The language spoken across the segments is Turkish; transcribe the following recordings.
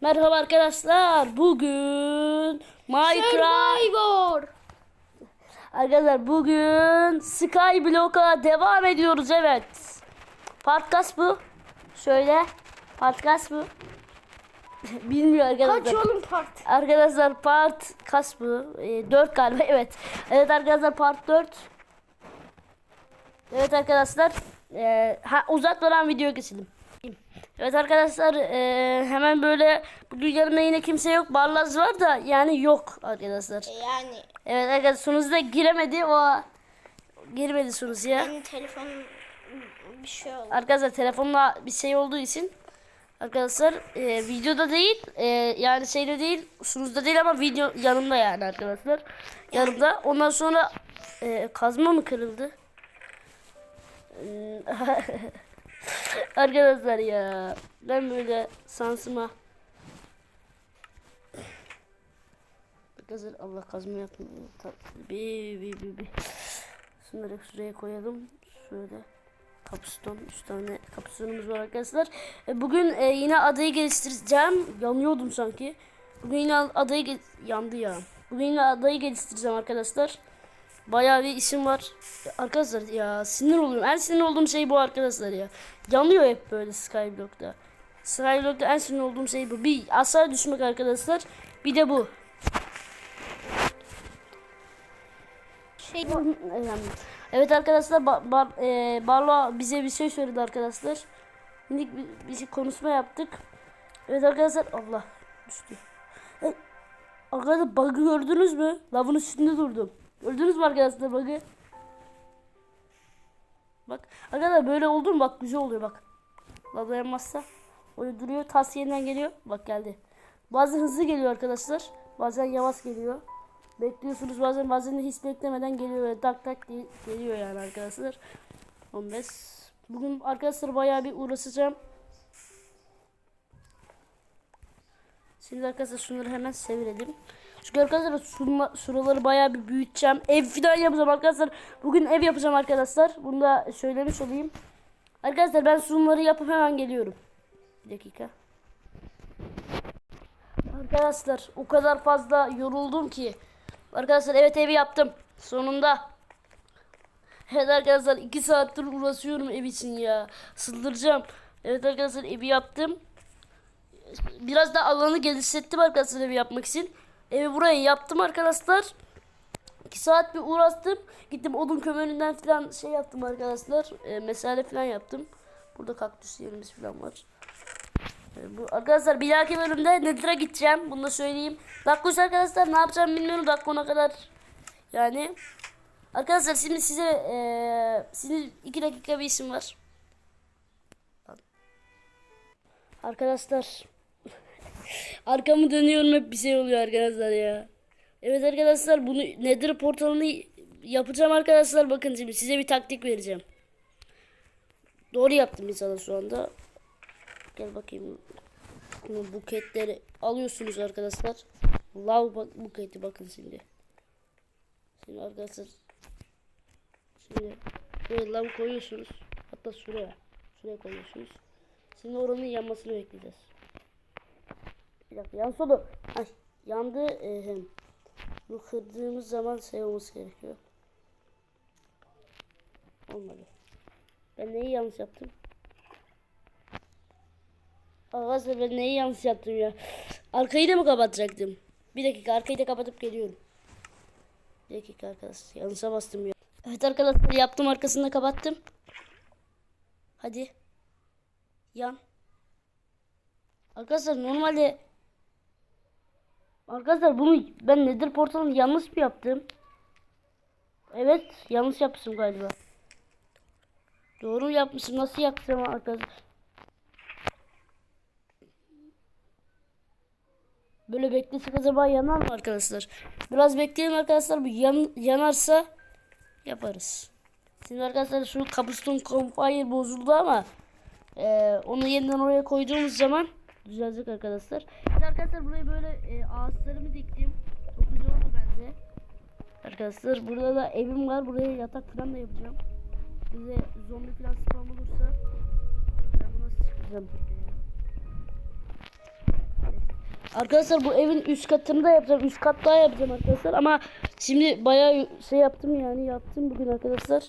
Merhaba arkadaşlar. Bugün Minecraft Survivor. Arkadaşlar bugün Skyblock'a devam ediyoruz evet. Podcast bu. Şöyle podcast bu. Bilmiyor arkadaşlar. Kaç oğlum part? Arkadaşlar part kas bu. 4 galiba evet. Evet arkadaşlar part 4. Evet arkadaşlar. E, ha, uzatmadan video geçelim. Evet arkadaşlar e, hemen böyle bugün yanımda yine kimse yok. Barlaz var da yani yok arkadaşlar. Yani Evet arkadaşlar sunucuda giremedi o girmedi sunucuya. benim telefonum bir şey oldu. Arkadaşlar telefonla bir şey olduğu için arkadaşlar e, videoda değil e, yani şeyde değil sunucuda değil ama video yanımda yani arkadaşlar yanımda ondan sonra e, kazma mı kırıldı Hmm, arkadaşlar ya ben böyle sansıma Arkadaşlar Allah kazma yapmıyor bir bir bir bir şunları şuraya koyalım şöyle Kapuston 3 tane kapustonumuz var arkadaşlar. E, Bugün e, yine adayı geliştireceğim. Yanıyordum sanki. Bugün yine adayı yandı ya. Bugün yine adayı geliştireceğim arkadaşlar. Bayağı bir işim var. Arkadaşlar ya sinir oluyorum. En sinir olduğum şey bu arkadaşlar ya. Yanıyor hep böyle Skyblock'ta. Skyblock'ta en sinir olduğum şey bu. Bir aşağı düşmek arkadaşlar. Bir de bu. Şey Evet arkadaşlar ba Bar e, Barla bize bir şey söyledi arkadaşlar. Minik bir, bir şey konuşma yaptık. Evet arkadaşlar Allah düştü. E, arkadaşlar bug'ı gördünüz mü? Lavın üstünde durdum. Gördünüz mü arkadaşlar bug'ı? Bak arkadaşlar böyle oldu mu? Bak güzel oluyor bak. Lav dayanmazsa öyle duruyor. Tas yeniden geliyor. Bak geldi. Bazen hızlı geliyor arkadaşlar. Bazen yavaş geliyor. Bekliyorsunuz bazen bazen de hiç beklemeden geliyor böyle tak tak geliyor yani arkadaşlar. 15. Bugün arkadaşlar bayağı bir uğraşacağım. Şimdi arkadaşlar şunları hemen sevirelim. Çünkü arkadaşlar şunla, şuraları bayağı bir büyüteceğim. Ev falan yapacağım arkadaşlar. Bugün ev yapacağım arkadaşlar. Bunu da söylemiş olayım. Arkadaşlar ben sunumları yapıp hemen geliyorum. Bir dakika. Arkadaşlar o kadar fazla yoruldum ki. Arkadaşlar evet evi yaptım. Sonunda. Evet arkadaşlar 2 saattir uğraşıyorum ev için ya. Sıldıracağım. Evet arkadaşlar evi yaptım. Biraz da alanı genişlettim arkadaşlar evi yapmak için. Evi buraya yaptım arkadaşlar. 2 saat bir uğraştım. Gittim odun kömüründen falan şey yaptım arkadaşlar. E, mesale falan yaptım. Burada kaktüs yerimiz falan var. E, Bu arkadaşlar bir dahaki bölümde Nether'a gideceğim. Bunu da söyleyeyim. Dakika arkadaşlar ne yapacağım bilmiyorum. Dakika ona kadar yani. Arkadaşlar şimdi size eee sizin iki dakika bir işim var. Arkadaşlar arkamı dönüyorum hep bir şey oluyor arkadaşlar ya. Evet arkadaşlar bunu Nether portalını yapacağım arkadaşlar. Bakın şimdi size bir taktik vereceğim. Doğru yaptım insana şu anda. Gel bakayım. Bu buketleri alıyorsunuz arkadaşlar. Lav bak buketi bakın şimdi. Şimdi arkadaşlar şimdi böyle lav koyuyorsunuz. Hatta şuraya. Şuraya koyuyorsunuz. Şimdi oranın yanmasını bekleyeceğiz. Bir dakika yan solu. Ay yandı. Ee, hem. Bu kırdığımız zaman şey olması gerekiyor. Olmadı. Ben neyi yanlış yaptım? Arkadaşlar ben neyi yanlış yaptım ya. Arkayı da mı kapatacaktım? Bir dakika arkayı da kapatıp geliyorum. Bir dakika arkadaşlar yanlışa bastım ya. Evet arkadaşlar yaptım arkasını da kapattım. Hadi. Yan. Arkadaşlar normalde Arkadaşlar bunu ben nedir portalını yanlış mı yaptım? Evet yanlış yapmışım galiba. Doğru yapmışım. Nasıl yapacağım arkadaşlar? Böyle beklesek acaba yanar mı arkadaşlar? Biraz bekleyelim arkadaşlar. Bu yan, yanarsa yaparız. Şimdi arkadaşlar şu Kabuston Campfire bozuldu ama e, onu yeniden oraya koyduğumuz zaman düzelecek arkadaşlar. Şimdi arkadaşlar buraya böyle e, ağaçlarımı diktim. Çok güzel oldu bence. Arkadaşlar burada da evim var. Buraya yatak falan da yapacağım. Bize zombi falan spam olursa ben nasıl çıkacağım? Arkadaşlar bu evin üst katını da yapacağım. Üst kat daha yapacağım arkadaşlar. Ama şimdi bayağı şey yaptım yani. Yaptım bugün arkadaşlar.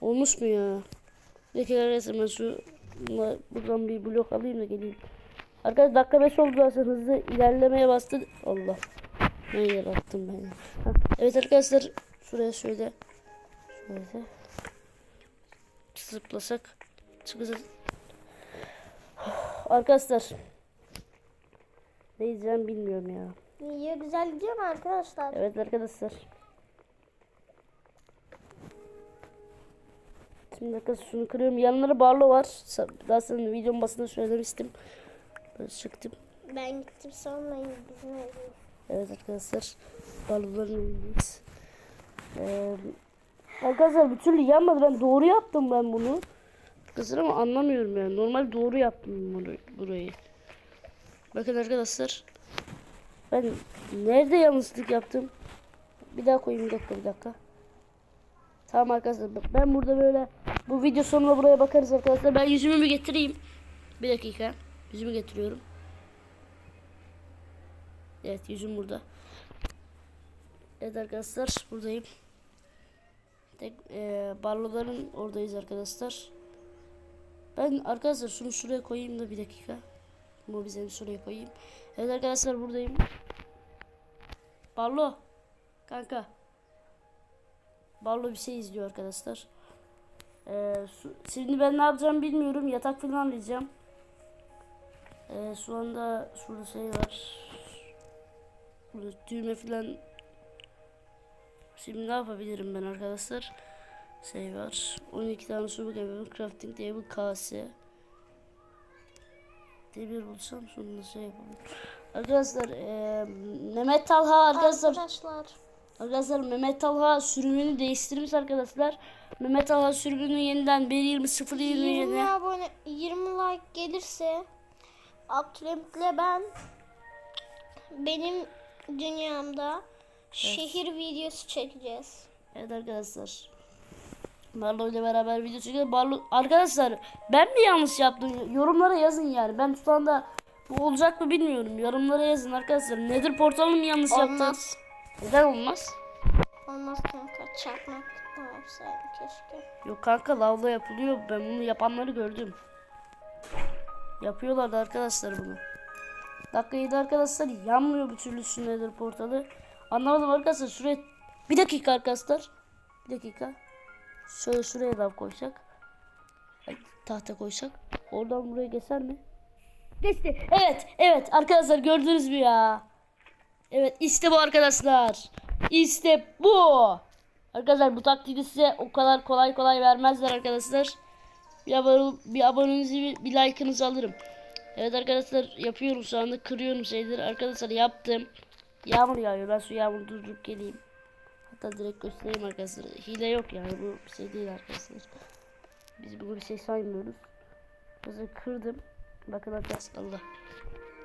Olmuş mu ya? Peki arkadaşlar ben şu buradan bir blok alayım da geleyim. Arkadaşlar dakika 5 oldu zaten hızlı ilerlemeye bastı. Allah. Ne yer attım ben. Ha, Evet arkadaşlar şuraya şöyle şöyle zıplasak çıkacağız. Arkadaşlar ne diyeceğim bilmiyorum ya. Video güzel gidiyor mu arkadaşlar? Evet arkadaşlar. Şimdi arkadaşlar şunu kırıyorum. Yanları barlo var. Daha sonra videonun basında söylemiştim. Böyle çıktım. Ben gittim sonra bizim evdeyiz. Evet arkadaşlar. Barloların önündeyiz. Ee, arkadaşlar bir türlü yanmadı. Ben doğru yaptım ben bunu. Arkadaşlar ama anlamıyorum yani. Normal doğru yaptım bunu, burayı. Bakın arkadaşlar. Ben nerede yanlışlık yaptım? Bir daha koyayım bir dakika bir dakika. Tamam arkadaşlar ben burada böyle bu video sonuna buraya bakarız arkadaşlar. Ben yüzümü bir getireyim. Bir dakika. Yüzümü getiriyorum. Evet yüzüm burada. Evet arkadaşlar buradayım. Tek e, barloların oradayız arkadaşlar. Ben arkadaşlar şunu şuraya koyayım da bir dakika. Bu bize şuraya koyayım. Evet arkadaşlar buradayım. Barlo. Kanka. Barlo bir şey izliyor arkadaşlar. Ee, şimdi ben ne yapacağım bilmiyorum. Yatak falan arayacağım. Ee, şu anda şurada şey var. Burada düğme falan. Şimdi ne yapabilirim ben arkadaşlar? Şey var. 12 tane çubuk yapıyorum. Crafting table kase. Demir bulsam da şey yapalım. Arkadaşlar eee Mehmet Talha arkadaşlar Arkadaşlar. Arkadaşlar Mehmet Talha sürümünü değiştirmiş arkadaşlar. Mehmet Talha sürümünü yeniden 1.20 20 0.20 abone 20 like gelirse Abdülhamit'le ben benim dünyamda şehir videosu çekeceğiz. Evet arkadaşlar. Barlo ile beraber video çekiyoruz. Barlo arkadaşlar ben mi yanlış yaptım? Yorumlara yazın yani. Ben şu anda bu olacak mı bilmiyorum. Yorumlara yazın arkadaşlar. Nedir portalını mı yanlış yaptım? Olmaz. Neden olmaz? Olmaz kanka. Çarpmak da yapsaydım keşke. Yok kanka lavla yapılıyor. Ben bunu yapanları gördüm. Yapıyorlardı arkadaşlar bunu. Dakika 7 arkadaşlar yanmıyor bir türlü Nether portalı. Anlamadım arkadaşlar şuraya bir dakika arkadaşlar. Bir dakika. Şöyle şuraya lav koyacak. Ay, tahta koyacak. Oradan buraya geçer mi? Geçti. Evet, evet arkadaşlar gördünüz mü ya? Evet işte bu arkadaşlar. İşte bu. Arkadaşlar bu taktiği size o kadar kolay kolay vermezler arkadaşlar. Bir, abone, bir abonenizi bir, bir like'ınızı alırım. Evet arkadaşlar yapıyorum şu anda kırıyorum şeyleri. Arkadaşlar yaptım. Yağmur yağıyor. Ben şu yağmuru durdurup geleyim. Hatta direkt göstereyim arkadaşlar. Hile yok yani bu bir şey değil arkadaşlar. Biz bunu bir şey saymıyoruz. Arkadaşlar kırdım. Bakın arkadaşlar Allah.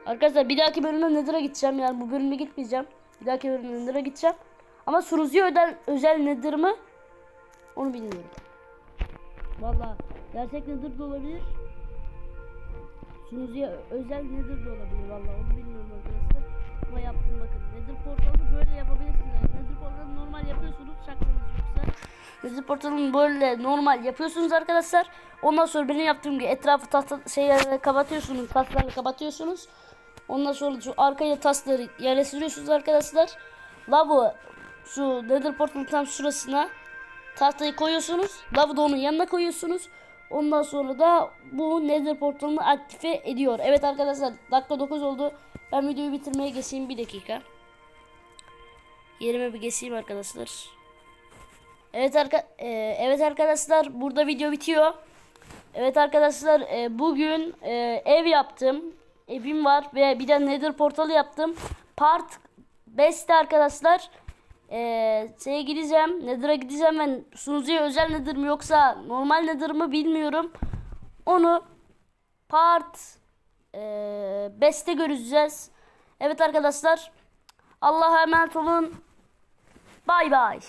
Arkadaşlar bir dahaki bölümde Nether'a gideceğim yani bu bölümde gitmeyeceğim. Bir dahaki bölümde Nether'a gideceğim. Ama Suruzi'ye özel, özel Nether mı? Onu bilmiyorum. Valla gerçek Nether de olabilir. Sunucuya özel Nether de olabilir valla onu bilmiyorum arkadaşlar. Ama yaptım bakın. Nether portalını böyle yapabilirsiniz. Yani Nether portalını normal yapıyorsunuz şakanız yoksa. Nether portalını böyle normal yapıyorsunuz arkadaşlar. Ondan sonra benim yaptığım gibi etrafı tahta şeylerle kapatıyorsunuz. Taslarla kapatıyorsunuz. Ondan sonra şu arkaya tasları yerleştiriyorsunuz arkadaşlar. Lavı şu Nether portalın tam şurasına tahtayı koyuyorsunuz. Lavı da onun yanına koyuyorsunuz. Ondan sonra da bu Nether portalını aktive ediyor. Evet arkadaşlar dakika 9 oldu. Ben videoyu bitirmeye geçeyim bir dakika. Yerime bir geçeyim arkadaşlar. Evet arka e, evet arkadaşlar burada video bitiyor. Evet arkadaşlar e, bugün e, ev yaptım. Evim var ve bir de Nether portalı yaptım. Part 5'te arkadaşlar e, şeye gideceğim. Nether'a gideceğim ben sunucuya özel Nether mi yoksa normal Nether mı bilmiyorum. Onu part e, 5'te göreceğiz. Evet arkadaşlar. Allah'a emanet olun. Bay bay.